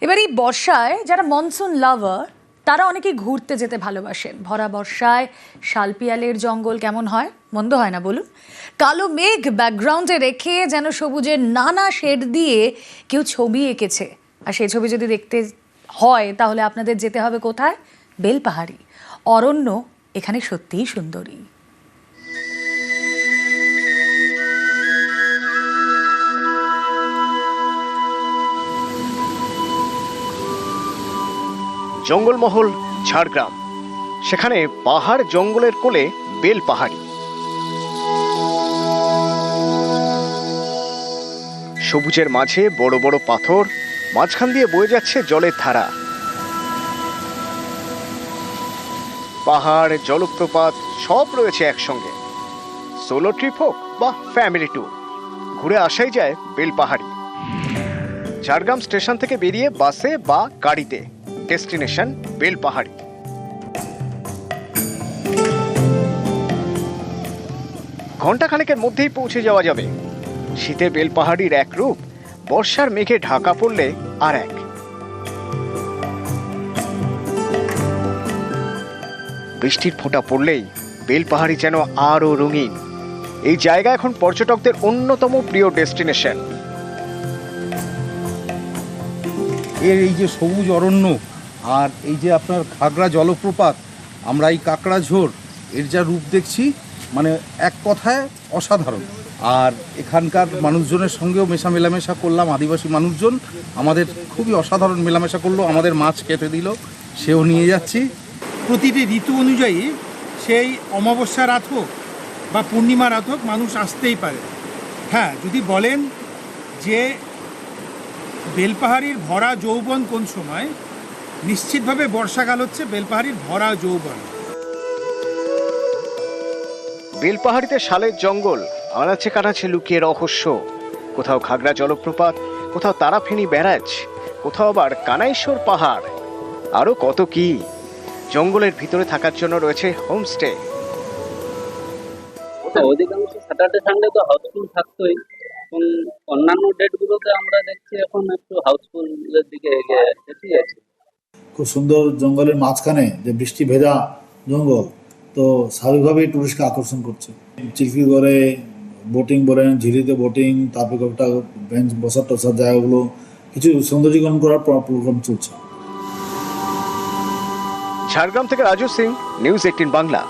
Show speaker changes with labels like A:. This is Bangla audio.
A: এবার এই বর্ষায় যারা মনসুন লাভার তারা অনেকেই ঘুরতে যেতে ভালোবাসেন ভরা বর্ষায়, শালপিয়ালের জঙ্গল কেমন হয়? মন্দ হয় না, বলুন। কালো মেঘ ব্যাকগ্রাউন্ডে রেখে যেন সবুজের নানা শেড দিয়ে কেউ ছবি এঁকেছে। আর সেই ছবি যদি দেখতে হয়, তাহলে আপনাদের যেতে হবে কোথায়? বেলপাহাড়ি। অরণ্য এখানে সত্যিই সুন্দরী।
B: জঙ্গলমহল, ঝাড়গ্রাম। সেখানে পাহাড় জঙ্গলের কোলে বেল পাহাড়ি। সবুজের মাঝে বড় বড় পাথর, মাঝখান দিয়ে বয়ে যাচ্ছে জলের ধারা। পাহাড়, জলপ্রপাত সব রয়েছে একসঙ্গে। সোলো ট্রিপ হোক বা ফ্যামিলি ট্যুর ঘুরে আসাই যায় বেলপাহাড়ি ঝাড়গ্রাম স্টেশন থেকে বেরিয়ে বাসে বা গাড়িতে। ডেস্টিনেশন বেলপাহাড়ি। ঘন্টাখানেকের মধ্যেই পৌঁছে যাওয়া যাবে। শীতে বেলপাহাড়ির এক রূপ, বর্ষার মেঘে ঢাকা পড়লে আর এক। বৃষ্টির ফোঁটা পড়লেই বেলপাহাড়ি যেন আরও রঙিন। এই জায়গা এখন পর্যটকদের অন্যতম প্রিয় ডেস্টিনেশন।
C: এর এই যে সবুজ অরণ্য আর এই যে আপনার ঘাগড়া জলপ্রপাত, আমরা এই কাঁকড়া ঝোড় এর যা রূপ দেখছি মানে এক কথায় অসাধারণ। আর এখানকার মানুষজনের সঙ্গেও মেশা মেলামেশা করলাম, আদিবাসী মানুষজন, আমাদের খুবই অসাধারণ মেলামেশা করল, আমাদের মাছ কেটে দিল, সেও নিয়ে যাচ্ছি।
D: প্রতিটি ঋতু অনুযায়ী সেই অমাবস্যা রাত হোক বা পূর্ণিমা রাত হোক, মানুষ আসতেই পারে। হ্যাঁ যদি বলেন যে বেলপাহাড়ির ভরা যৌবন কোন সময় নিশ্চিতভাবে বর্ষাকাল হচ্ছে বেলপাহাড়ির ভরা যৌবন।
B: বেলপাহাড়িতে শালের জঙ্গল আনাচে কানাচে লুকিয়ে রহস্য। কোথাও খাগড়া জলপ্রপাত কোথাও তারাফেনি ব্যারাজ কোথাও আবার কানাইশ্বর পাহাড়। আরও কত কি? জঙ্গলের ভিতরে থাকার জন্য রয়েছে হোমস্টে।
E: ওটা অধিকাংশ স্যাটারডে সানডে তো হাউসফুল থাকতোই। এবং অন্যান্য ডেটগুলোতে আমরা দেখছি এখন একটু হাউসফুলের দিকে এগিয়ে যাচ্ছে ঠিক আছে।
F: খুব সুন্দর জঙ্গলের মাঝখানে যে বৃষ্টি ভেজা জঙ্গল, তো স্বাভাবিকভাবেই টুরিস্টকে আকর্ষণ করছে। চিল্কি করে বোটিং বলেন ঝিরিতে বোটিং তারপরে কয়েকটা বেঞ্চ বসার টসার জায়গাগুলো, কিছু সৌন্দর্যীকরণ করার প্রোগ্রাম চলছে।
B: ঝাড়গ্রাম থেকে রাজু সিং নিউজ এইটিন বাংলা।